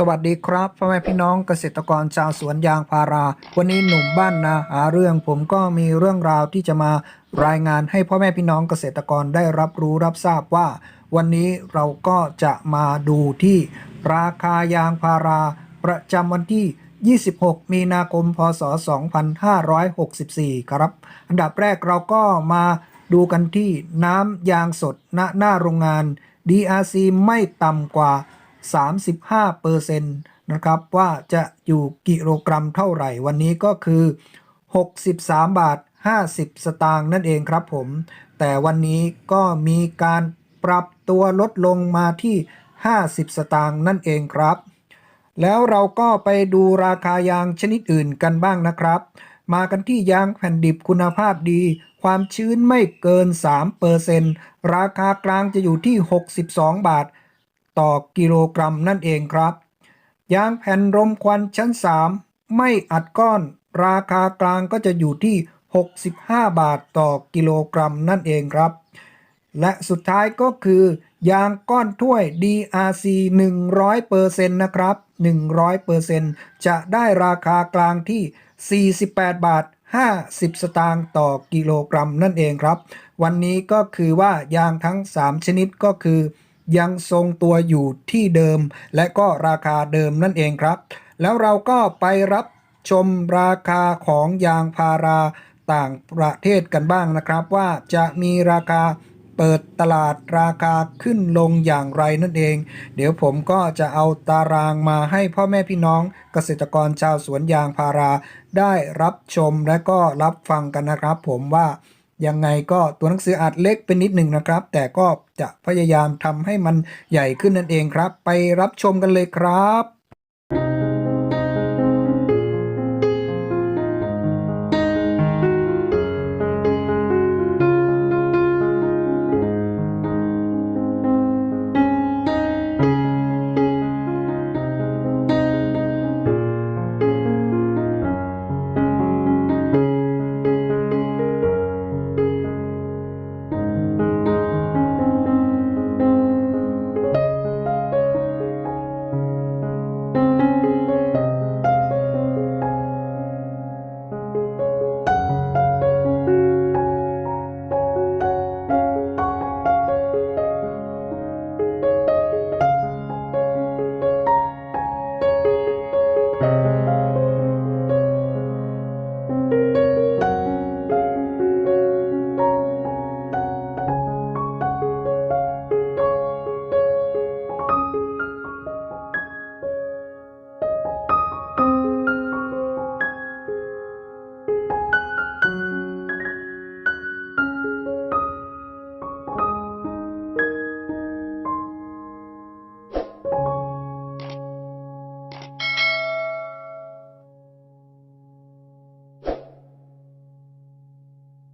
สวัสดีครับพ่อแม่พี่น้องเกษตรกรชาวสวนยางพารา วันนี้หนุ่มบ้านนาหาเรื่องผมก็มีเรื่องราวที่จะมารายงานให้พ่อแม่พี่น้องเกษตรกรได้รับรู้รับทราบว่า วันนี้เราก็จะมาดูที่ราคายางพารา ประจำวันที่ 26 มีนาคม พศ 2564 ครับ อันดับแรกเราก็มาดูกันที่น้ำยางสดณหน้าโรงงาน DRC ไม่ต่ำกว่า 35เปอร์เซ็นต์นะครับว่าจะอยู่กิโลกรัมเท่าไหร่วันนี้ก็คือ 63 บาท 50 สตางค์นั่นเองครับผม แต่วันนี้ก็มีการปรับตัวลดลงมาที่ 50 สตางค์นั่นเองครับ แล้วเราก็ไปดูราคายางชนิดอื่นกันบ้างนะครับ มากันที่ยางแผ่นดิบคุณภาพดี ความชื้นไม่เกิน 3%ราคากลางจะอยู่ที่ 62 บาท ต่อกิโลกรัมนั่นเองครับ ยางแผ่นรมควันชั้น 3 ไม่อัดก้อน ราคากลางก็จะอยู่ที่ 65 บาทต่อกิโลกรัมนั่นเองครับ และสุดท้ายก็คือยางก้อนถ้วย DRC 100%นะครับ 100%จะได้ราคากลางที่ 48 บาท 50 สตางค์ต่อกิโลกรัมนั่นเองครับ วันนี้ก็คือว่ายางทั้ง 3 ชนิดก็คือ ยังทรงตัวอยู่ที่เดิม และก็ราคาเดิมนั่นเองครับ แล้วเราก็ไปรับชมราคาของยางพาราต่างประเทศกันบ้างนะครับ ว่าจะมีราคาเปิดตลาดราคาขึ้นลงอย่างไรนั่นเอง เดี๋ยวผมก็จะเอาตารางมาให้พ่อแม่พี่น้องเกษตรกรชาวสวนยางพารา ได้รับชมและก็รับฟังกันนะครับ ผมว่า ยังไงก็ตัวหนังสืออาจเล็กเป็นนิดหนึ่งนะครับ แต่ก็จะพยายามทำให้มันใหญ่ขึ้นนั่นเองครับ ไปรับชมกันเลยครับ